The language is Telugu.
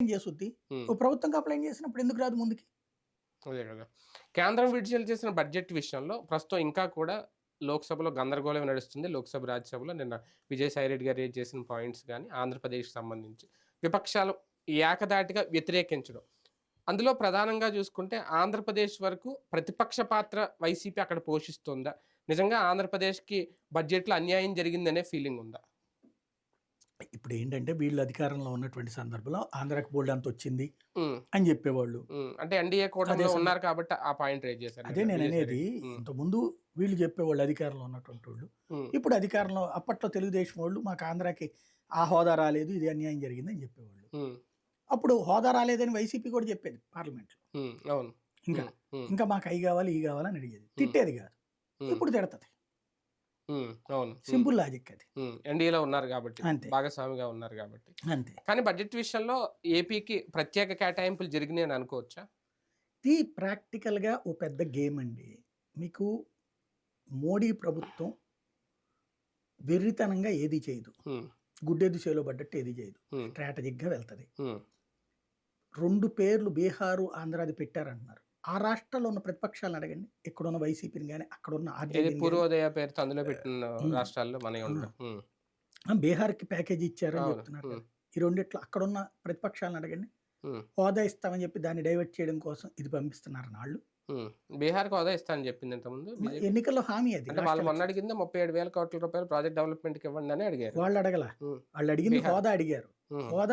చేస్తుంది ప్రభుత్వం కంప్లైంట్ చేసినప్పుడు ఎందుకు రాదు ముందుకి? అదే కదా. కేంద్రం విడుదల చేసిన బడ్జెట్ విషయంలో ప్రస్తుతం ఇంకా కూడా లోక్సభలో గందరగోళం నడుస్తుంది. లోక్సభ రాజ్యసభలో నిన్న విజయసాయి రెడ్డి గారు రేజ్ చేసిన పాయింట్స్ కానీ ఆంధ్రప్రదేశ్కి సంబంధించి విపక్షాలు ఏకదాటిగా వ్యతిరేకించడం. అందులో ప్రధానంగా చూసుకుంటే ఆంధ్రప్రదేశ్ వరకు ప్రతిపక్ష పాత్ర వైసీపీ అక్కడ పోషిస్తుందా? నిజంగా ఆంధ్రప్రదేశ్కి బడ్జెట్లో అన్యాయం జరిగిందనే ఫీలింగ్ ఉందా? ఇప్పుడు ఏంటంటే వీళ్ళు అధికారంలో ఉన్నటువంటి సందర్భంలో ఆంధ్రాకి బోల్డ్ అంత వచ్చింది అని చెప్పేవాళ్ళు. అంటే ఎన్డీఏ సందర్భం. ఉన్నారు కాబట్టి ఆ పాయింట్ రేజ్ చేశారు అదే నేను అనేది ఇంతకుముందు వీళ్ళు చెప్పేవాళ్ళు అధికారంలో ఉన్నటువంటి వాళ్ళు. ఇప్పుడు అధికారంలో అప్పట్లో తెలుగుదేశం వాళ్ళు మాకు ఆంధ్రాకి ఆ హోదా రాలేదు ఇది అన్యాయం జరిగింది అని చెప్పేవాళ్ళు. అప్పుడు హోదా రాలేదని వైసీపీ కూడా చెప్పేది పార్లమెంట్లో. అవును. ఇంకా ఇంకా మాకు అవి కావాలి ఈ కావాలని అడిగేది. తిట్టేది కాదు. ఇప్పుడు తిడతది. అవును. సింపుల్ లాజిక్ అది. ఎన్డీఏలో ఉన్నారు కాబట్టి అంతే. భాగస్వామిగా ఉన్నారు కాబట్టి. అంతే. కానీ బడ్జెట్ విషయంలో ఏపీకి ప్రత్యేక కేటాయింపులు జరిగినాయి అని అనుకోవచ్చా? ఇది ప్రాక్టికల్గా ఓ పెద్ద గేమ్ అండి. మీకు మోడీ ప్రభుత్వం వెర్రితనంగా ఏది చేయదు. గుడ్డెది చేలో పడ్డట్టు ఏది చేయదు. స్ట్రాటజిక్గా వెళ్తుంది. రెండు పేర్లు బీహారు ఆంధ్రాది పెట్టారంటున్నారు. ఆ రాష్ట్రాల్లో ఉన్న ప్రతిపక్షాలను అడగండి ఇక్కడున్న వైసీపీని కానీ అక్కడ ఉన్న పూర్వోదయ పేరుతో అందులో పెట్టిన. రాష్ట్రాల్లో ఆ, బీహార్కి ప్యాకేజీ ఇచ్చారని అవును, చెప్తున్నారు. ఈ రెండిట్లో అక్కడున్న ప్రతిపక్షాలను అడగండి హోదా ఇస్తామని చెప్పి దాన్ని డైవర్ట్ చేయడం కోసం ఇది పంపిస్తున్నారు వాళ్ళు. బీహార్కి హోదా ఇస్తానని చెప్పింది ఇంతకుముందు. ఎన్నికల్లో హామీ అది వాళ్ళు మొన్న. అడిగింది ముప్పై ఏడు వేల కోట్ల రూపాయలు ప్రాజెక్ట్ డెవలప్మెంట్కి ఇవ్వండి అని అడిగారు వాళ్ళు అడగల వాళ్ళు అడిగింది. హోదా అడిగారు. హోదా